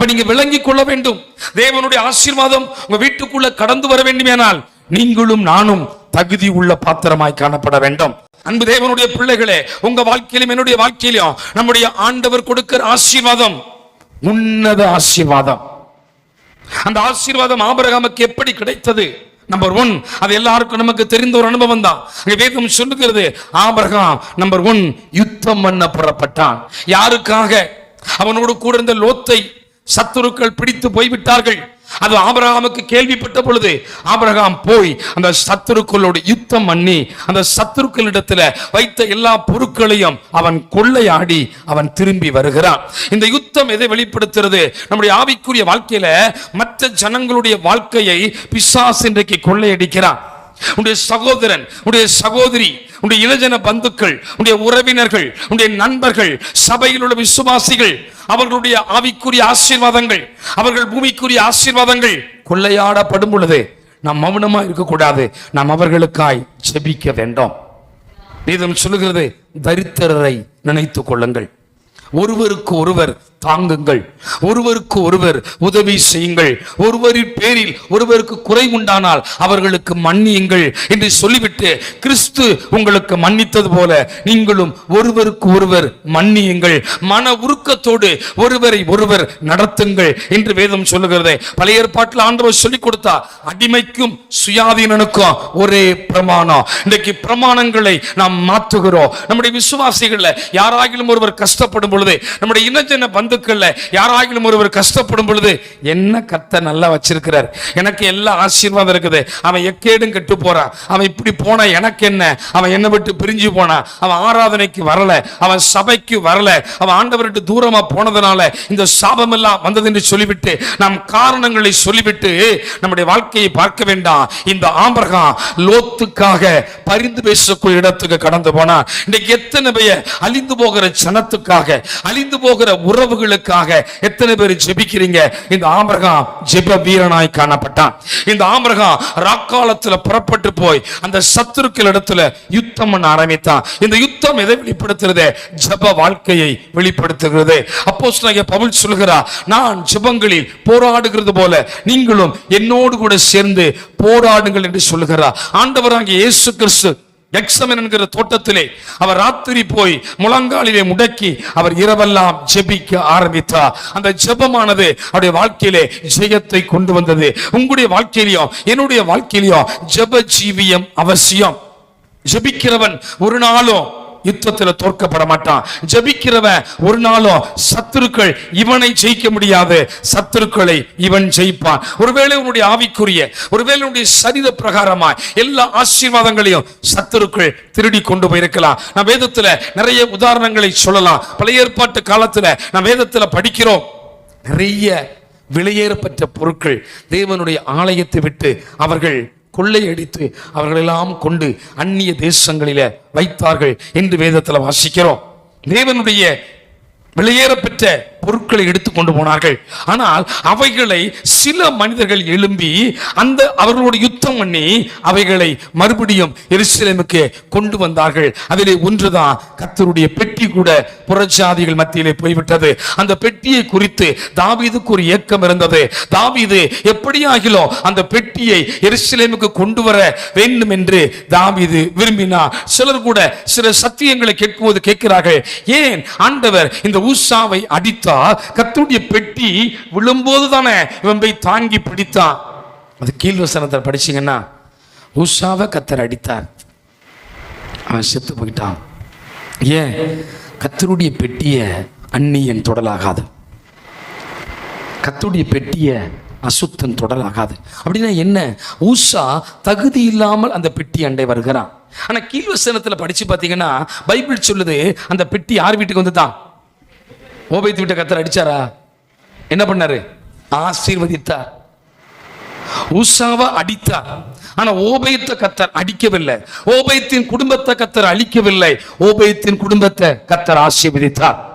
அப்ப நீங்க விளங்கிக் கொள்ள வேண்டும். தேவனுடைய ஆசீர்வாதம் உங்க வீட்டுக்குள்ள கடந்து வர வேண்டுமேனால் நீங்களும் நானும் தகுதி உள்ள பாத்திரமாய் காணப்பட வேண்டும். அன்பு தேவனுடைய பிள்ளைகளே உங்க வாழ்க்கையிலும் என்னுடைய வாழ்க்கையிலும் நம்முடைய ஆண்டவர் கொடுக்கிற ஆசீர்வாதம் உன்னத ஆசீர்வாதம். அந்த ஆசீர்வாதம் ஆபிரகாமுக்கு எப்படி கிடைத்தது? நம்பர் ஒன் அது எல்லாருக்கும் நமக்கு தெரிந்த ஒரு அனுபவம் தான். வேதம் சொல்லுகிறது ஆபிரகாம் நம்பர் ஒன் யுத்தம் பண்ண புறப்பட்டான். யாருக்காக? அவனோடு கூட இருந்த லோத்தை சத்துருக்கள் பிடித்து போய்விட்டார்கள். அது ஆபரகாமுக்கு கேள்விப்பட்ட பொழுது ஆபரகாம் போய் அந்த சத்துருக்களோடு யுத்தம் பண்ணி அந்த சத்துருக்களிடத்துல வைத்த எல்லா பொருட்களையும் அவன் கொள்ளையாடி அவன் திரும்பி வருகிறான். இந்த யுத்தம் எதை வெளிப்படுத்துறது? நம்முடைய ஆவிக்குரிய வாழ்க்கையில மற்ற ஜனங்களுடைய வாழ்க்கையை பிசாஸ் இன்றைக்கு கொள்ளையடிக்கிறான். உன்னுடைய சகோதரன் உன்னுடைய சகோதரி உன்னுடைய இளஜன பந்துக்கள் உன்னுடைய உறவினர்கள் உன்னுடைய நண்பர்கள் சபையில் உள்ள விசுவாசிகள் அவர்களுடைய ஆவிக்குரிய ஆசீர்வாதங்கள் அவர்கள் பூமிக்குரிய ஆசீர்வாதங்கள் கொள்ளையாடப்படும் பொழுது நாம் மௌனமா இருக்கக்கூடாது. நாம் அவர்களுக்காய் ஜெபிக்க வேண்டும். வேதம் சொல்லுகிறது தரித்திரரை நினைத்து கொள்ளுங்கள். ஒருவருக்கு ஒருவர் தாங்குங்கள். ஒருவருக்கு ஒருவர் உதவி செய்யுங்கள். ஒருவரின் பேரில் ஒருவருக்கு குறை உண்டானால் அவர்களுக்கு மன்னியுங்கள் என்று சொல்லிவிட்டு கிறிஸ்து உங்களுக்கு மன்னித்தது போல நீங்களும் ஒருவருக்கு ஒருவர் மன்னியுங்கள். மன உருக்கத்தோடு ஒருவரை ஒருவர் நடத்துங்கள் என்று வேதம் சொல்லுகிறது. பழைய ஏற்பாட்டில் ஆண்டவர் சொல்லிக் கொடுத்தா அடிமைக்கும் சுயாதீனனுக்கும் ஒரே பிரமாணம். இன்றைக்கு பிரமாணங்களை நாம் மாற்றுகிறோம். நம்முடைய விசுவாசிகள்ல யாராகிலும் ஒருவர் கஷ்டப்படும் பொழுது நம்முடைய இனஜன பந்துக்கள்ல யாராகிலும் ஒருவர் கஷ்டப்படும் பொழுது என்ன கத்த நல்லா வச்சிருக்கிறார்? எனக்கு எல்லா ஆசீர்வாதம் இருக்குது. அவன் எக்கேடும் கெட்டு போறான் அவன் இப்படி போனா எனக்கு என்ன? அவன் என்னை விட்டு பிரிஞ்சு போனான் அவன் ஆராதனைக்கு வரல. அவன் சபைக்கு வரல. அவன் ஆண்டவர்கிட்ட தூரமா போனதுனால இந்த சாபம் எல்லாம் வந்தது என்று சொல்லிவிட்டு நாம் காரணங்களை சொல்லிவிட்டு நம்முடைய வாழ்க்கையை பார்க்க வேண்டாம். இந்த ஆம்பரகம் லோத்துக்காக பரிந்து பேசக்கூடிய இடத்துக்கு கடந்து போனா இன்னைக்கு எத்தனை பேர் அழிந்து போகிற ஜனத்துக்காக அழிந்து போகிற உறவுகளுக்காக எத்தனை பேர் ஜெபிக்கிறீங்க? இந்த ஆம்பரகம் ஜெப வீரனாய் காணப்பட்டான். இந்த ஆம்பரகம் ராக்காலத்துல புறப்பட்டு போய் அந்த சத்துருக்கள் இடத்துல யுத்தம் பண்ண ஆரம்பித்தான். இந்த யுத்தம் எதை வெளிப்படுத்துறது? ஜெப வாழ்க்கையை வெளிப்படுத்துகிறது. அப்போ பவுல் சொல்கிறார் நான் ஜெபங்களில் போராடுகிறது போல நீங்களும் என்னோடு கூட சேர்ந்து போராடுங்கள் என்று சொல்லுகிறார். ஆண்டவராகிய இயேசு கிறிஸ்து எக்ஸமன் என்கிற தோட்டத்திலே அவர் ராத்திரி போய் முழங்காலிலே முடக்கி அவர் இரவெல்லாம் ஜெபிக்க ஆரம்பித்தார். அந்த ஜெபமானது அவருடைய வாழ்க்கையிலே ஜெயத்தை கொண்டு வந்தது. உங்களுடைய வாழ்க்கையிலையும் என்னுடைய வாழ்க்கையிலையும் ஜெப ஜீவியம் அவசியம். ஜெபிக்கிறவன் ஒரு நாளும் யுத்தத்தில் தோற்கப்பட மாட்டான் ஜபிக்கிறவன் ஒரு நாளும் சத்துருக்கள் இவனை ஜெயிக்க முடியாது. சத்துருக்களை இவன் ஜெயிப்பான். ஒருவேளை உன்னுடைய ஆவிக்குரிய ஒருவேளை உன்னுடைய சரீர பிரகாரமாய் எல்லா ஆசீர்வாதங்களையும் சத்துருக்கள் திருடி கொண்டு போயிருக்கலாம். நான் வேதத்தில் நிறைய உதாரணங்களை சொல்லலாம். பழைய ஏற்பாட்டு காலத்தில் நான் வேதத்தில் படிக்கிறோம். நிறைய விலையேறப்பட்ட பொருட்கள் தேவனுடைய ஆலயத்தை விட்டு அவர்கள் கொள்ளையடித்து அவர்களெல்லாம் கொண்டு அந்நிய தேசங்களில வைத்தார்கள் என்று வேதத்தில் வாசிக்கிறோம். தேவனுடைய வெளியேறப்பெற்ற பொருட்களை எடுத்து கொண்டு போனார்கள். ஆனால் அவைகளை சில மனிதர்கள் எழும்பி அந்த அவர்களோடு யுத்தம் பண்ணி அவைகளை மறுபடியும் எருசலேமுக்கு கொண்டு வந்தார்கள். அதிலே ஒன்றுதான் கர்த்தருடைய பெட்டி கூட புறஜாதிகள் மத்தியிலே போய்விட்டது. அந்த பெட்டியை குறித்து தாவீதுக்கு ஒரு ஏக்கம் இருந்தது. தாவீது எப்படியாகிலோ அந்த பெட்டியை எருசலேமுக்கு கொண்டு வர வேண்டும் என்று தாவீது விரும்பினார். சிலர் கூட சில சத்தியங்களை கேட்கும்போது கேட்கிறார்கள் ஏன் ஆண்டவர் இந்த ஊசாவை அடித்தார்? கர்த்தருடைய பெட்டி விழும்போது தானே இவன் போய் தாங்கி பிடித்தான். அது கீழ் வசனத்தை படிச்சீங்கன்னா உஷாவை கத்தர் அடித்தார். அவன் செத்து போயிட்டான். ஏன்? கத்தருடைய பெட்டியை அந்நியன் தொடலாகாது. கத்துடைய பெட்டிய அசுத்தன் தொடலாகாது. அப்படின்னா என்ன? ஊசா தகுதி இல்லாமல் அந்த பெட்டி அண்டை வருகிறான். ஆனா கீழ்வசனத்துல படிச்சு பார்த்தீங்கன்னா பைபிள் சொல்லுது அந்த பெட்டி யார் வீட்டுக்கு வந்துதான் ஓபைத்து விட்ட கத்தர் அடிச்சாரா? என்ன பண்ணாரு? ஆசீர்வதித்தார். ஊசாவை அடித்தார். ஆனா ஓபயத்தை கத்தர் அடிக்கவில்லை. ஓபயத்தின் குடும்பத்தை கத்தர் அழிக்கவில்லை. ஓபயத்தின் குடும்பத்தை கத்தர் ஆசீர்வதித்தார்.